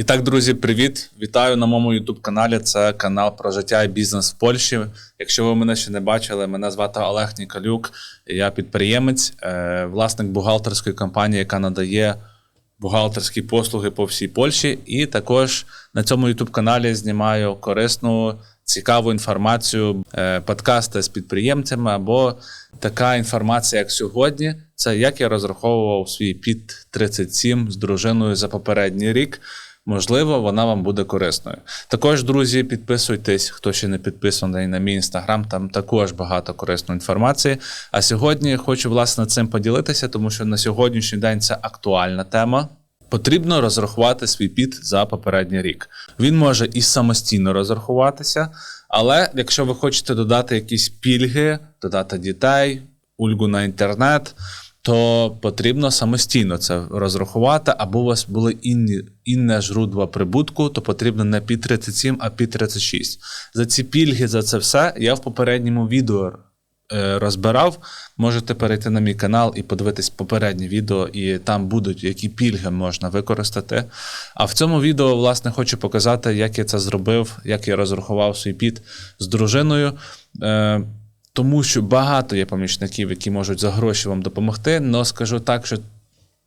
І так, друзі, привіт! Вітаю на моєму youtube каналі. Це канал про життя і бізнес в Польщі. Якщо ви мене ще не бачили, мене звати Олег Нікалюк. Я підприємець, е, власник бухгалтерської компанії, яка надає бухгалтерські послуги по всій Польщі. І також на цьому youtube каналі знімаю корисну, цікаву інформацію, е, подкасти з підприємцями або така інформація, як сьогодні. Це як я розраховував свій під 37 з дружиною за попередній рік. Можливо, вона вам буде корисною. Також, друзі, підписуйтесь, хто ще не підписаний на мій інстаграм, там також багато корисної інформації. А сьогодні хочу власне цим поділитися, тому що на сьогоднішній день це актуальна тема. Потрібно розрахувати свій піт за попередній рік. Він може і самостійно розрахуватися, але якщо ви хочете додати якісь пільги, додати дітей, ульгу на інтернет, то потрібно самостійно це розрахувати, або у вас були інні, інне жрудва прибутку, то потрібно не під 37, а під 36. За ці пільги, за це все я в попередньому відео е, розбирав. Можете перейти на мій канал і подивитись попереднє відео, і там будуть які пільги можна використати. А в цьому відео, власне, хочу показати, як я це зробив, як я розрахував свій піт з дружиною. Тому що багато є помічників, які можуть за гроші вам допомогти. але скажу так, що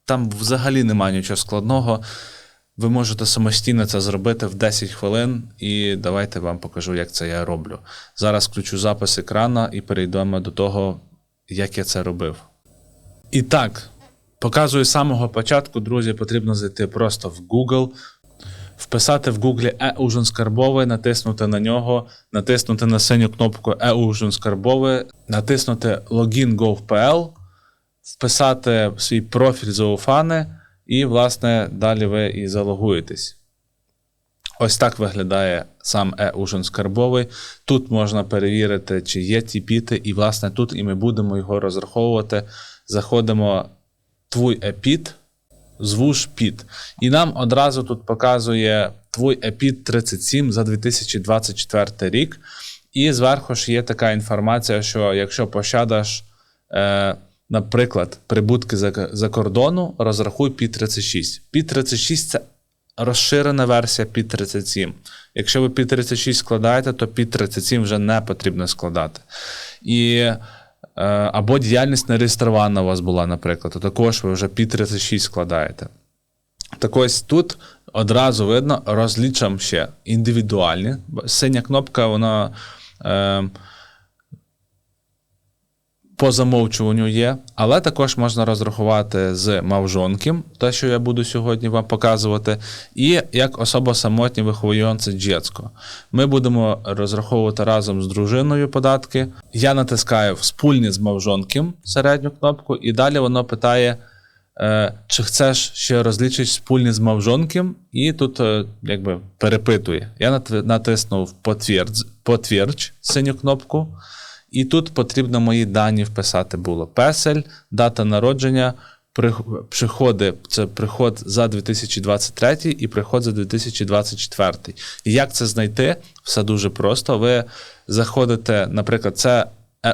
там взагалі немає нічого складного. Ви можете самостійно це зробити в 10 хвилин, і давайте вам покажу, як це я роблю. Зараз включу запис екрана і перейдемо до того, як я це робив. І так, показую з самого початку, друзі, потрібно зайти просто в Google, вписати в Google e-ужин скарбовий, натиснути на нього, натиснути на синю кнопку e-ужин скарбовий, натиснути Login Gov.pl, вписати свій профіль Зоофани, і, власне, далі ви і залогуєтесь. Ось так виглядає сам e-ужин скарбовий. Тут можна перевірити, чи є ті піти, і, власне, тут і ми будемо його розраховувати. Заходимо твій епіт звуш під. І нам одразу тут показує твій епід 37 за 2024 рік. І зверху ж є така інформація, що якщо пощадаш, е, наприклад, прибутки за за кордону, розрахуй під 36. Під 36 це розширена версія під 37. Якщо ви під 36 складаєте, то під 37 вже не потрібно складати. І або діяльність не реєстрована у вас була, наприклад, то також ви вже під 36 складаєте. Так ось тут одразу видно, розлічам ще індивідуальні. Синя кнопка, вона. Е, по замовчуванню є, але також можна розрахувати з мавжонким, те, що я буду сьогодні вам показувати, і як особа самотній виховуючи дітсько. Ми будемо розраховувати разом з дружиною податки. Я натискаю «Вспульні з мавжонким середню кнопку, і далі воно питає. Е, чи хочеш ще розлічити спільні з мавжонким, і тут е, якби перепитує. Я натиснув «Потвірдж» синю кнопку. І тут потрібно мої дані вписати було. Песель, дата народження, приходи це приход за 2023 і приход за 2024. І як це знайти? Все дуже просто. Ви заходите, наприклад, це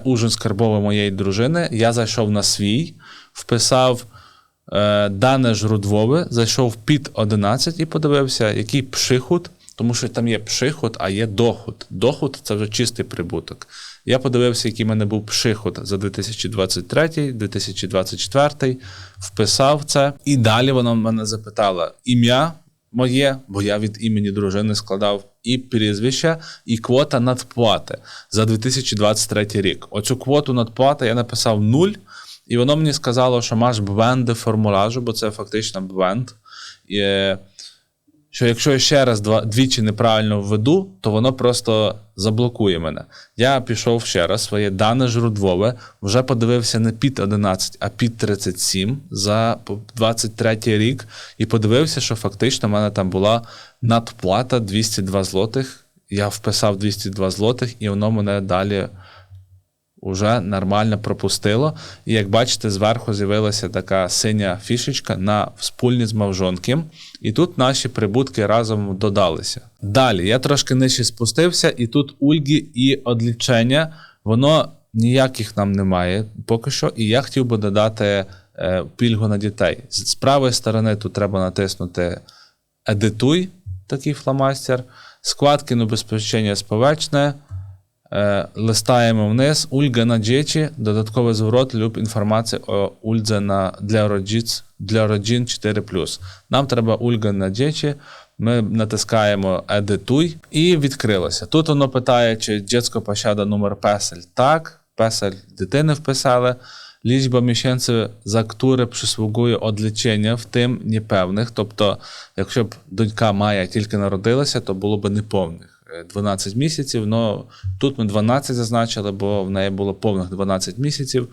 ужин скарбовий моєї дружини. Я зайшов на свій, вписав. Е, дане жрудвове, зайшов під 11 і подивився, який пшиход, тому що там є пшиход, а є доход. Доход це вже чистий прибуток. Я подивився, який в мене був приход за 2023, 2024, вписав це. І далі вона мене запитала ім'я моє, бо я від імені дружини складав і прізвище, і квота надплати за 2023 рік. Оцю квоту надплати я написав нуль, і воно мені сказало, що маєш бвенди формулажу, бо це фактично бвенд. Що якщо я ще раз два, двічі неправильно введу, то воно просто заблокує мене. Я пішов ще раз, своє дане жрудвове, вже подивився не під 11, а під 37 за 23 рік, і подивився, що фактично в мене там була надплата 202 злотих. Я вписав 202 злотих, і воно мене далі вже нормально пропустило. І як бачите, зверху з'явилася така синя фішечка на спільні з мавжонким. І тут наші прибутки разом додалися. Далі я трошки нижче спустився, і тут ульги і одлічення, воно ніяких нам немає поки що. І я хотів би додати е, пільгу на дітей. З правої сторони тут треба натиснути Едитуй, такий фломастер, складки на безпечення сповечне, листаємо вниз, Ульга на джечі, додатковий зворот, люб інформація о Ульдзе на, для, роджіц, для роджін 4+. Нам треба Ульга на джечі, ми натискаємо Едитуй і відкрилося. Тут воно питає, чи дитсько пощада номер песель. Так, песель дитини вписали. Liczba miesięcy, за które przysługuje odliczення, в тим непевних. Тобто, якщо б донька Майя тільки народилася, то було б неповних е, 12 місяців. Но тут ми 12 зазначили, бо в неї було повних 12 місяців.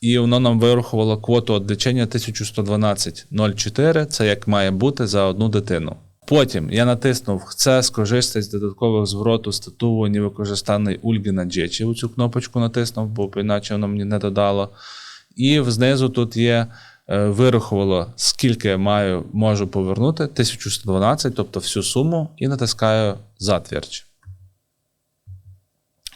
І воно нам вирахувало квоту відлічення 1112,04. Це як має бути за одну дитину. Потім я натиснув «Хце скористати з додаткових звороту статуву невикористаної Ульги на джечі. Оцю кнопочку натиснув, бо іначе воно мені не додало. І знизу тут є е, вирахувало, скільки я маю, можу повернути, 1112, тобто всю суму, і натискаю затвердь.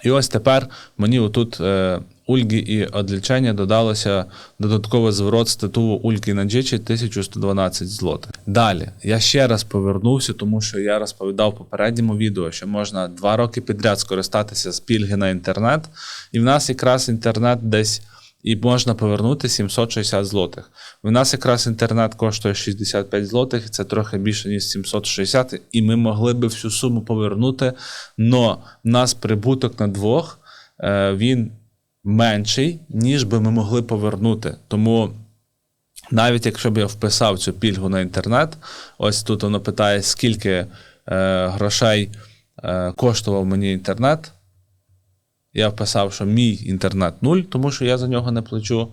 І ось тепер мені отут е, ульги і одлічення додалося додатковий зворот з титулу ульги на джечі 1112 злотих. Далі я ще раз повернувся, тому що я розповідав в попередньому відео, що можна два роки підряд скористатися з пільги на інтернет, і в нас якраз інтернет десь. І можна повернути 760 злотих. У нас якраз інтернет коштує 65 злотих, це трохи більше, ніж 760, і ми могли би всю суму повернути. В нас прибуток на двох е, він менший, ніж би ми могли повернути. Тому навіть якщо б я вписав цю пільгу на інтернет, ось тут воно питає, скільки е, грошей е, коштував мені інтернет. Я вписав, що мій інтернет 0, тому що я за нього не плачу.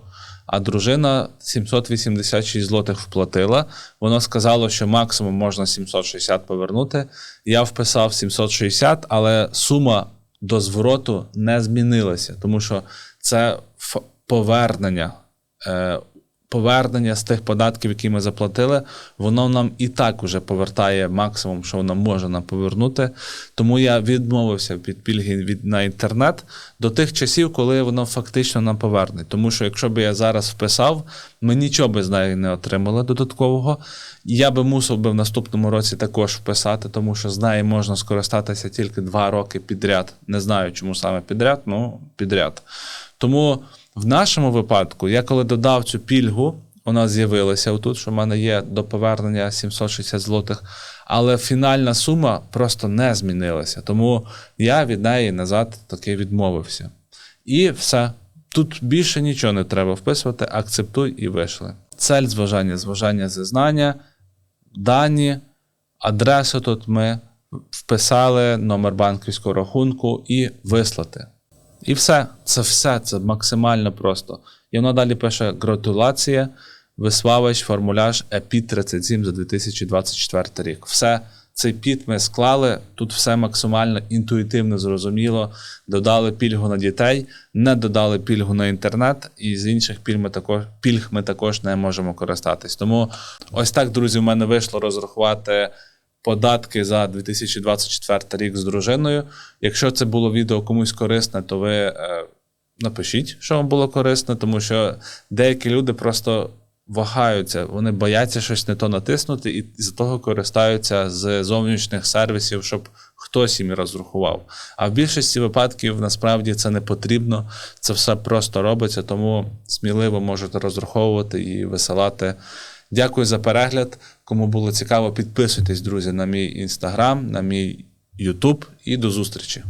А дружина 786 злотих вплатила. Воно сказало, що максимум можна 760 повернути. Я вписав 760, але сума до звороту не змінилася, тому що це повернення. Повернення з тих податків, які ми заплатили, воно нам і так уже повертає максимум, що воно може нам повернути. Тому я відмовився від пільги від на інтернет до тих часів, коли воно фактично нам поверне. Тому що якщо б я зараз вписав, ми нічого би з неї не отримали додаткового. Я би мусив би в наступному році також вписати, тому що з неї можна скористатися тільки два роки підряд. Не знаю, чому саме підряд, ну підряд. Тому. В нашому випадку, я коли додав цю пільгу, вона з'явилася отут, що в мене є до повернення 760 злотих, але фінальна сума просто не змінилася. Тому я від неї назад таки відмовився. І все. Тут більше нічого не треба вписувати, акцептуй і вийшли. Цель зважання, зважання зазнання, дані, адресу тут ми вписали, номер банківського рахунку і вислати. І все, це все, це максимально просто. І воно далі пише гратулація, виславиш формуляж ЕПІ 37 за 2024 рік. Все, цей піт ми склали, тут все максимально інтуїтивно зрозуміло. Додали пільгу на дітей, не додали пільгу на інтернет, і з інших пільг ми також, пільг ми також не можемо користатись. Тому ось так, друзі, в мене вийшло розрахувати податки за 2024 рік з дружиною. Якщо це було відео комусь корисне, то ви е, напишіть, що вам було корисне, тому що деякі люди просто вагаються, вони бояться щось не то натиснути, і з того користаються з зовнішніх сервісів, щоб хтось їм розрахував. А в більшості випадків насправді це не потрібно, це все просто робиться, тому сміливо можете розраховувати і висилати. Дякую за перегляд. Кому було цікаво, підписуйтесь, друзі, на мій інстаграм, на мій Ютуб і до зустрічі.